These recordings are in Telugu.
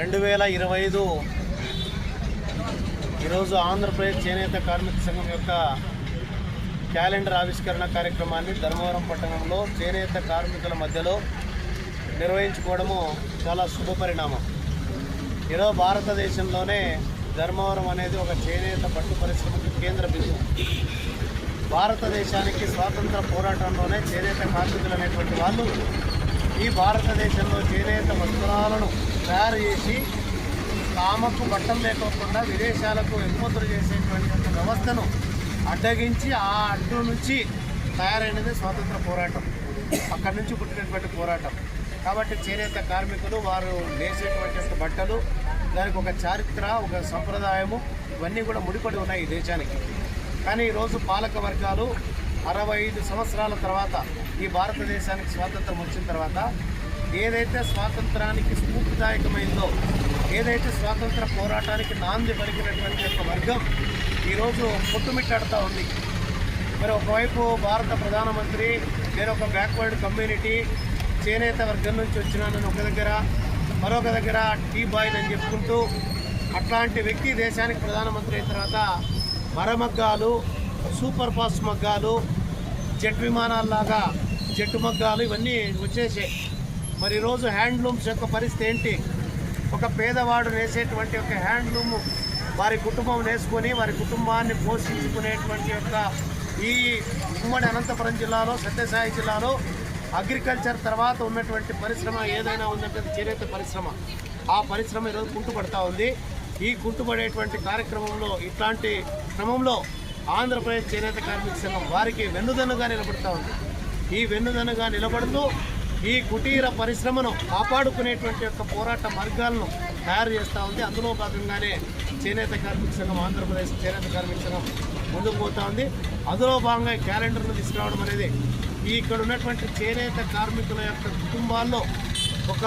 రెండు ఇరవై ఐదు ఈరోజు ఆంధ్రప్రదేశ్ చేనేత కార్మిక సంఘం యొక్క క్యాలెండర్ ఆవిష్కరణ కార్యక్రమాన్ని ధర్మవరం పట్టణంలో చేనేత కార్మికుల మధ్యలో నిర్వహించుకోవడము చాలా శుభ పరిణామం ఈరోజు భారతదేశంలోనే ధర్మవరం అనేది ఒక చేనేత పట్టు పరిశ్రమకు కేంద్ర బిందువు. భారతదేశానికి స్వాతంత్ర పోరాటంలోనే చేనేత కార్మికులు అనేటువంటి వాళ్ళు ఈ భారతదేశంలో చేనేత వస్త్రాలను తయారు చేసి తామకు బట్టం లేకోకుండా విదేశాలకు ఎగుమతులు చేసేటువంటి ఒక వ్యవస్థను అడ్డగించి ఆ అడ్డు నుంచి తయారైనది స్వాతంత్ర పోరాటం. అక్కడి నుంచి పుట్టినటువంటి పోరాటం. కాబట్టి చేనేత కార్మికులు వారు వేసేటువంటి బట్టలు దానికి ఒక చారిత్ర ఒక సంప్రదాయము ఇవన్నీ కూడా ముడిపడి ఉన్నాయి ఈ దేశానికి. కానీ ఈరోజు పాలక వర్గాలు అరవై ఐదు సంవత్సరాల తర్వాత ఈ భారతదేశానికి స్వాతంత్రం వచ్చిన తర్వాత ఏదైతే స్వాతంత్రానికి స్ఫూర్తిదాయకమైందో ఏదైతే స్వాతంత్ర పోరాటానికి నాంది పలికినటువంటి యొక్క వర్గం ఈరోజు కొట్టుమిట్టాడుతూ ఉంది. మరి ఒకవైపు భారత ప్రధానమంత్రి నేను ఒక బ్యాక్వర్డ్ కమ్యూనిటీ చేనేత వర్గం నుంచి వచ్చినానని ఒక దగ్గర మరొక దగ్గర టీ బాయ్ అని చెప్పుకుంటూ అట్లాంటి వ్యక్తి దేశానికి ప్రధానమంత్రి అయిన తర్వాత మరమగ్గాలు సూపర్ ఫాస్ట్ మగ్గాలు జెట్ విమానాల్లాగా జెట్టు మగ్గాలు ఇవన్నీ వచ్చేసాయి. మరి ఈరోజు హ్యాండ్లూమ్స్ యొక్క పరిస్థితి ఏంటి? ఒక పేదవాడు నేసేటువంటి ఒక హ్యాండ్లూమ్ వారి కుటుంబం నేసుకొని వారి కుటుంబాన్ని పోషించుకునేటువంటి యొక్క ఈ ఉమ్మడి అనంతపురం జిల్లాలో సత్యసాయి జిల్లాలో అగ్రికల్చర్ తర్వాత ఉన్నటువంటి పరిశ్రమ ఏదైనా ఉందంటే చేనేత పరిశ్రమ. ఆ పరిశ్రమ ఈరోజు కుంటుపడతా ఉంది. ఈ కుంటుపడేటువంటి కార్యక్రమంలో ఇట్లాంటి క్రమంలో ఆంధ్రప్రదేశ్ చేనేత కార్మిక సంఘం వారికి వెన్నుదన్నుగా నిలబడుతూ ఉంది. ఈ వెన్నుదన్నుగా నిలబడుతూ ఈ కుటీర పరిశ్రమను కాపాడుకునేటువంటి యొక్క పోరాట మార్గాలను తయారు చేస్తూ ఉంది. అందులో భాగంగానే చేనేత కార్మిక సంఘం ఆంధ్రప్రదేశ్ చేనేత కార్మిక సంఘం ముందుకు పోతూ ఉంది. అందులో భాగంగా ఈ క్యాలెండర్ను తీసుకురావడం అనేది ఇక్కడ ఉన్నటువంటి చేనేత కార్మికుల యొక్క కుటుంబాల్లో ఒక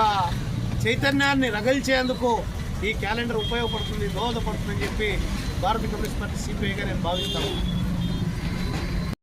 చైతన్యాన్ని రగిల్చేందుకు ఈ క్యాలెండర్ ఉపయోగపడుతుంది దోహదపడుతుందని చెప్పి భారత కమ్యూనిస్ట్ పార్టీ సిపిఐగా నేను భావిస్తాను